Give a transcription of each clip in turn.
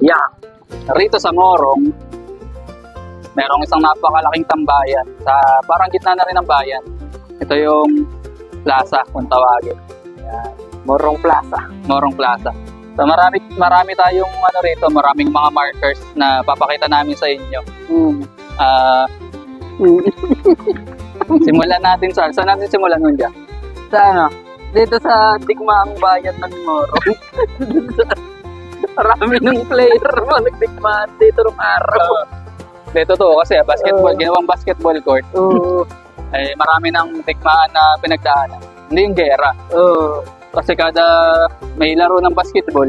Yeah. Rito sa Morong, merong isang napakalaking tambayan sa parang gitna na rin ng bayan. Ito yung plaza kung tawagin. Morong Plaza. Morong Plaza. So marami marami tayong ano rito, maraming mga markers na papakita namin sa inyo. Mm. Ah, simulan natin sa saan natin simulan nun dyan? Sa ano? Dito sa digmaang bayan ng Morong. Marami ng player mo nagdigmaan dito ng araw. Dito to kasi basketball, Oo. ginawang basketball court. Oo. Ay marami ng tikmaan na pinagdaanan. Hindi yung gera. Oo. Kasi kada may laro ng basketball,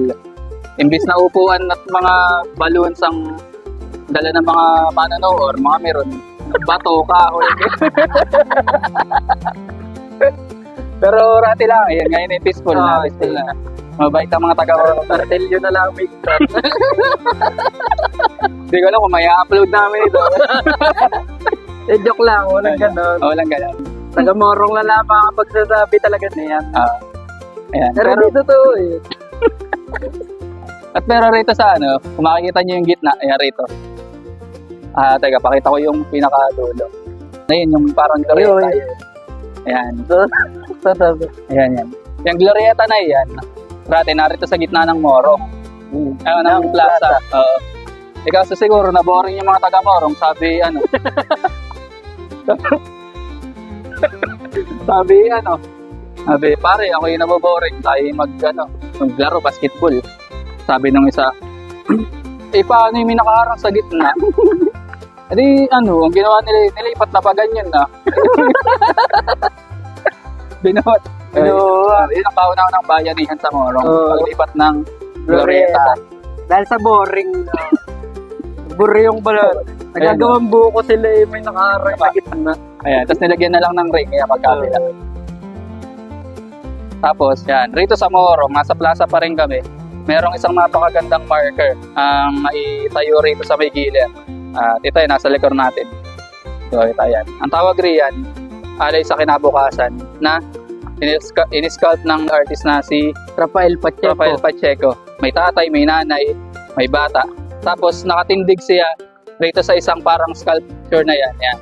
imbis na upuan at mga balloons ang dala ng mga mananoo or mga meron, bato, kahoy. Pero rati lang, ayan, ngayon ay peaceful na, Ah, peaceful na. Mabait ang mga taga Tartelyo na lang may Hindi ko alam kung may upload namin ito. Eh, joke lang, walang ganon. oh, walang ganun. Taga Morong lang lang makapagsasabi talaga na yan. Ah, ayan. Pero Pero, dito to eh. at pero rito sa ano, kung makikita nyo yung gitna, ayan rito. Ah, teka, pakita ko yung pinakadulo. Ayun, yung parang Ayun, glorieta. ayun. Ayan. Sa sabi. Ayan, yan. Yung glorieta na yan, dati narito sa gitna ng Morong. Ayun, ng Ng plaza. Oo. Ikaw sa siguro, na-boring yung mga taga-Morong. Sabi, ano, sabi, ano, sabi, pare, ako yung naboboring. Tayo mag, ano, maglaro basketball. Sabi nung isa, eh, paano yung may nakaharang sa gitna? Edi, ano, ang ginawa nila, nilipat na pa ganyan na. Binawat. Binuwa. Yun ang kauna ng bayanihan sa Morong. Oo. Paglipat ng Glorieta. Dahil sa boring. Uh, buri yung balon. Nagagawang buko sila eh, may nakaharang sa gitna. Ayan, tapos nilagyan na lang ng ring, kaya magkabila. Tapos, yan, rito sa Morong, nasa plaza pa rin kami, merong isang napakagandang marker ang maitayo rito sa may gilid. At ito ay nasa likod natin. So, ito yan. Ang tawag riyan, alay sa kinabukasan na inisculpt ng artist na si Rafael Pacheco. Rafael Pacheco. May tatay, may nanay, may bata. Tapos nakatindig siya rito sa isang parang sculpture na yan. yan.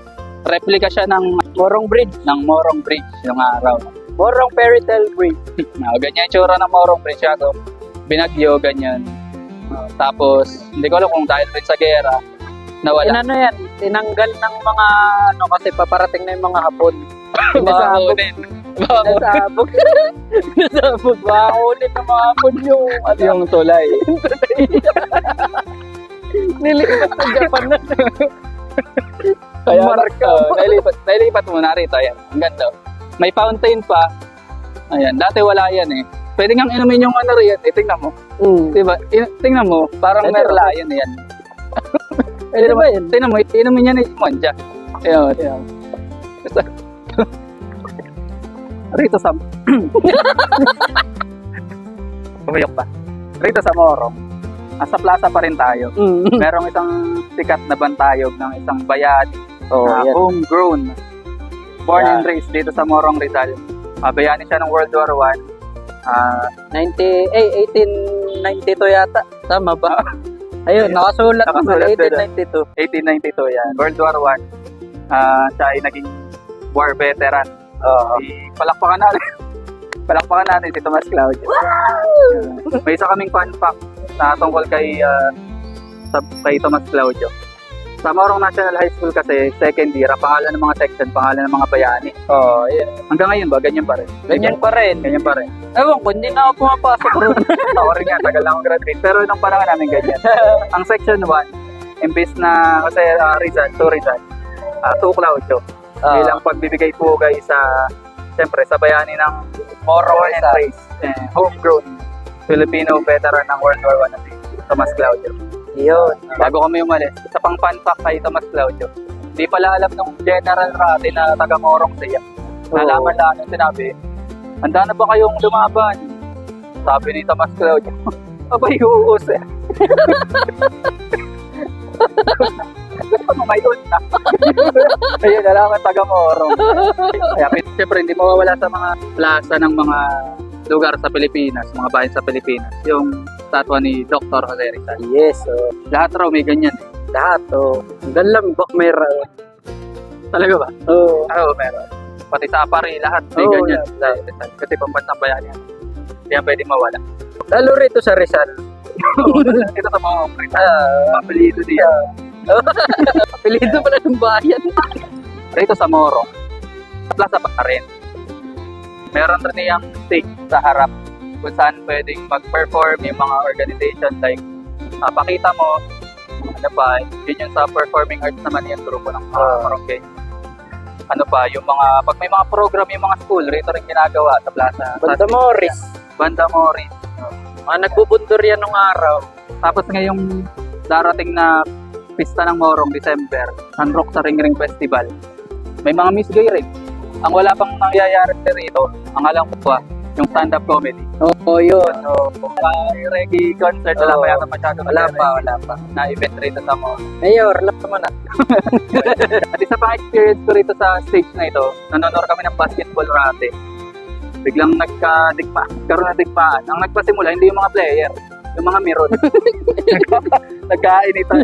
Replika siya ng Morong Bridge. ng Morong Bridge yung araw. Morong Fairy Tale Bridge. Na, ganyan yung tsura ng Morong Bridge. Ako, binagyo, ganyan. Ah, tapos, hindi ko alam kung dahil rin sa gera, nawala. Inano yan, tinanggal ng mga ano kasi paparating na yung mga hapon. Pinasabog. Pinasabog. Makulit ng mga hapon yung ano, yung tulay. nilipat sa Japan na. Kaya, Marka. oh, nailipat, nailipat muna rito. Ayan, ang ganda. May fountain pa. Ayan, dati wala yan eh. Pwede kang inumin yung ano riyan. Eh, tingnan mo. Mm. Diba? In, tingnan mo, parang merla yan yan. Pwede ba yun? Tingnan mo, inumin niya ni Monja. Ayun, ayun. Rito sa... Pumayok pa. Rito sa Morong, nasa plaza pa rin tayo. Mm. Merong isang sikat na bantayog ng isang bayani Oh, na yan. homegrown. Born and Yeah. raised dito sa Morong Rizal. Ah, bayani siya ng World War I. Ah, 90, eh, 1892 yata. Tama ba? Ayun, nakasulat Nakasulat doon, 1892. 1892 yan. World War I. Ah, siya ay naging war veteran. Oo. Palakpakan natin. palakpakan natin si Tomas Claudio. May isa kaming fun fact na tungkol kay ah, sa, kay Tomas Claudio. Sa Morong National High School kasi, second year, ang pangalan ng mga section, pangalan ng mga bayani. Oo, yan. Hanggang ngayon ba, ganyan pa rin? Ganyan pa rin. Ganyan pa rin. Ewan ko, hindi na ako pumapasok ron. Ako rin nga, tagal lang ako graduate. Pero nung panahon namin ganyan. ang section 1, imbis na, kasi uh, Rizal, to Rizal, uh, to Claudio, Ah. bilang pagbibigay pugay sa, siyempre, sa bayani ng Moro and Race, eh, homegrown Filipino veteran ng World War I na si Tomas Claudio. Yun. Bago kami umalis, sa pang fun fact kay Tomas Claudio, di pala alam ng General Rati na taga Morong siya. Nalaman lang yung sinabi, handa na ba kayong lumaban? Sabi ni Tomas Claudio, abay, uus eh. Na? Ayun, nalaman taga Morong. Kaya siyempre, hindi mawawala sa mga plaza ng mga lugar sa Pilipinas, mga bayan sa Pilipinas, yung statwa ni Dr. Jose Rizal. Yes, oh. Lahat raw may ganyan. Lahat, oh. Hanggang lambak may ra- Talaga ba? Oo. Oo, meron. Pati sa Apari, lahat may Oo, ganyan. Sa Rizal. Kasi pambansang bayan yan. Hindi yan pwede mawala. Lalo rito sa Rizal. Ito sa mga Afrika. Ah, Papalito diyan. apelido pala ng bayan. Rito sa Moro, plaza pa rin. Meron rin niyang stage sa harap kung saan pwedeng mag-perform yung mga organization like ah, pakita mo ano pa, yun yung sa performing arts naman yung grupo ng mga Ah. Moroccan. Ano pa, yung mga, pag may mga program yung mga school, rito rin ginagawa sa plaza. Banda Sa Morris. Banda Mori. Mga nagbubundur yan nung araw. Tapos ngayong darating na pista ng Morong, December, Sunrock sa Ring Ring Festival. May mga Miss Gay rin. Ang wala pang nangyayari rito, ang alam ko pa, yung stand-up comedy. Oo, yun. Oh. May reggae concert, wala Oo. pa yata masyado Wala pa, wala pa. na event rito sa Morong. Mayor, alam mo na. At isa pang experience ko rito sa stage na ito, nanonood kami ng basketball rate. Biglang nagka-digma, karoon na digmaan. Ang nagpasimula, hindi yung mga player, yung mga meron. Nagkainitan.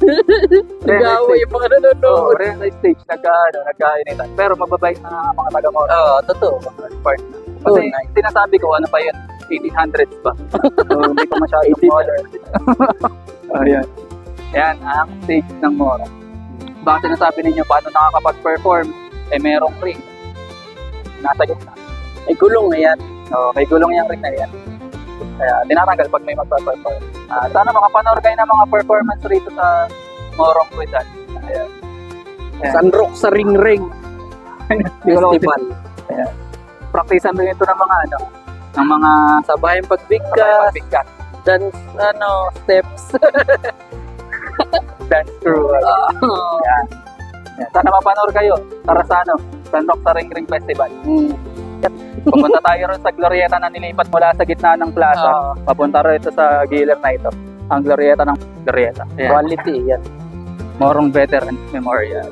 Nag-aaway yung mga Oo, nanonood. rin sa stage, nagka, ano, nagkainitan. Pero mababait na mga taga Moro. Oo, totoo. part na. Oo, Kasi nice. sinasabi ko, ano pa yun, 1800s pa. So, hindi pa masyadong modern. Ayan. Yan, ang stage ng Moro. Baka sinasabi ninyo, paano nakakapag-perform? Eh, merong ring. Nasa gitna. May gulong na yan. So, may gulong yung ring na yan. Kaya, tinatanggal pag may magpa-perform. Ah, sana makapanood kayo ng mga performance rito sa Morong Quezon. Ayan. Ayan. Sunrock sa Ring Ring Festival. Praktisan rin ito ng mga ano, ng mga Sabayan Bigkas. pagbigkas, Bigkas. dance, ano, steps. Dance crew. Yan. Yan. Sana mapanood kayo. Tara sa ano, Sandok sa Ring Ring Festival. Mm. Pupunta tayo ron sa Glorieta na nilipat mula sa gitna ng plaza. Papunta rin ito sa gilid na ito. Ang Glorieta ng Glorieta. Ayan. Quality, yan. Morong Veterans Memorial.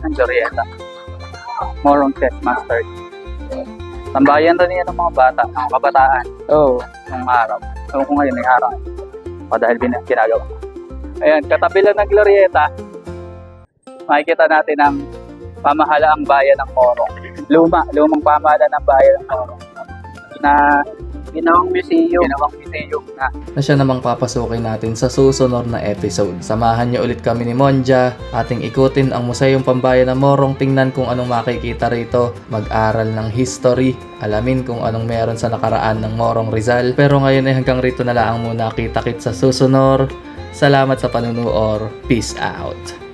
Ang Glorieta. Morong Chess Master. Tambayan rin yan ng mga bata, ng mga kabataan. Oo. ng araw. Ewan ko ngayon, may araw. O dahil bin- ginagawa. Ayan, katabi lang ng Glorieta, makikita natin ang pamahalaang bayan ng Morong. Luma, lumang pamahalaan ng bayan ng Morong. Na Ginawang museum. ginawang museum na na siya namang papasukin natin sa susunod na episode. Samahan niyo ulit kami ni Monja, ating ikutin ang Museong Pambayan ng Morong, tingnan kung anong makikita rito, mag-aral ng history, alamin kung anong meron sa nakaraan ng Morong Rizal. Pero ngayon ay hanggang rito na lang muna kita-kit sa susunod. Salamat sa panunood. Peace out.